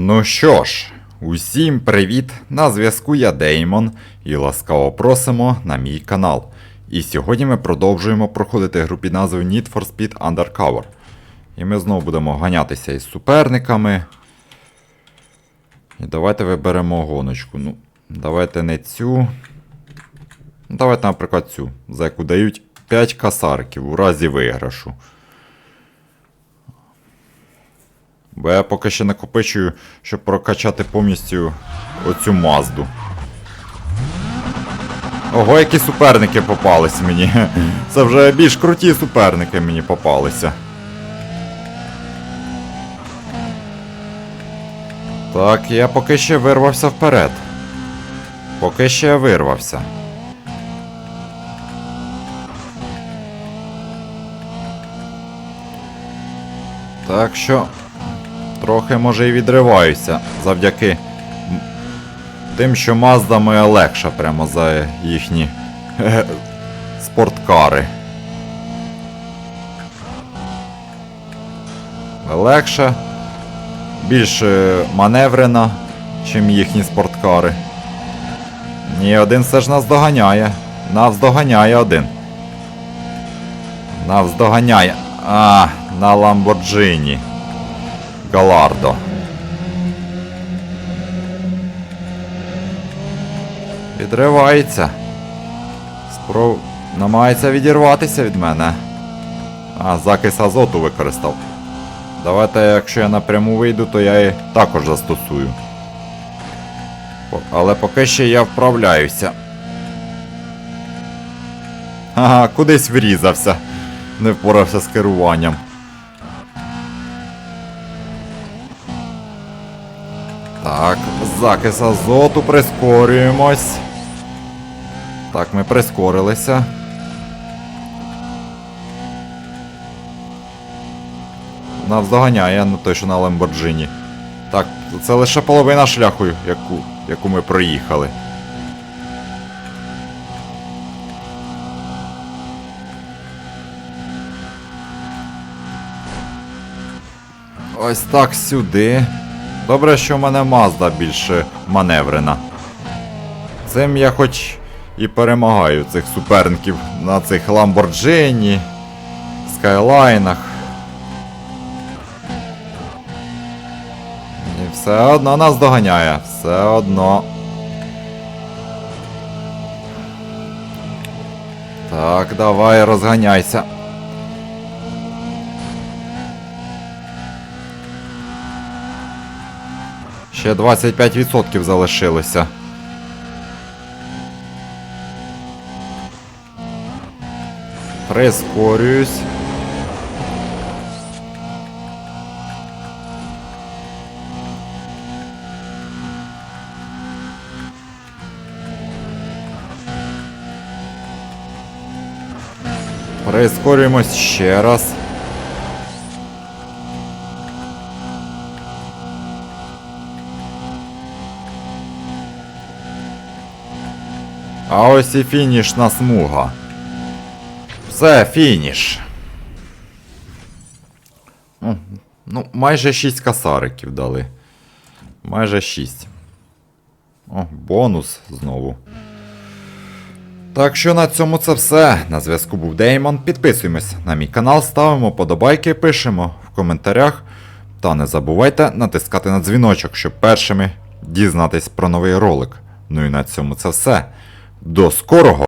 Ну що ж, усім привіт! На зв'язку я Деймон і ласкаво просимо на мій канал. І сьогодні ми продовжуємо проходити гру під назвою Need for Speed Undercover. І ми знову будемо ганятися із суперниками. І давайте виберемо гоночку. Ну, давайте не цю. Давайте, наприклад, цю, за яку дають 5 касарків у разі виграшу. Бо я поки ще накопичую, щоб прокачати повністю оцю мазду. Ого, які суперники попались мені. Це вже більш круті суперники мені попалися. Так, я поки ще вирвався вперед. Поки ще я вирвався. Так що трохи може і відриваюся завдяки тим, що Mazda моя легша прямо за їхні е, спорткари. Легша, більш е, маневрена, чим їхні спорткари. Ні, один все ж нас доганяє. Нас доганяє один. Нас доганяє. А, на Ламборджині. Галардо. Відривається. Спров... Намагається відірватися від мене. А, закис азоту використав. Давайте, якщо я напряму вийду, то я і також застосую. Але поки ще я вправляюся. Ага, кудись врізався. Не впорався з керуванням. Закис азоту, прискорюємось. Так, ми прискорилися. Нас доганяє ну, той, що на Ламборджині. Так, це лише половина шляху, яку, яку ми проїхали. Ось так сюди. Добре, що в мене Мазда більше маневрена. Цим я хоч і перемагаю цих суперників на цих Ламборджині, Скайлайнах. І все одно нас доганяє. Все одно. Так, давай, розганяйся. Ще 25% залишилося. Прискорююсь. Прискорюємось ще раз. А ось і фінішна смуга. Все, фініш. Ну, Ну, майже 6 касариків дали. Майже 6. О, бонус знову. Так що на цьому це все. На зв'язку був Деймон. Підписуємось на мій канал, ставимо подобайки, пишемо в коментарях. Та не забувайте натискати на дзвіночок, щоб першими дізнатись про новий ролик. Ну і на цьому це все. До скорого!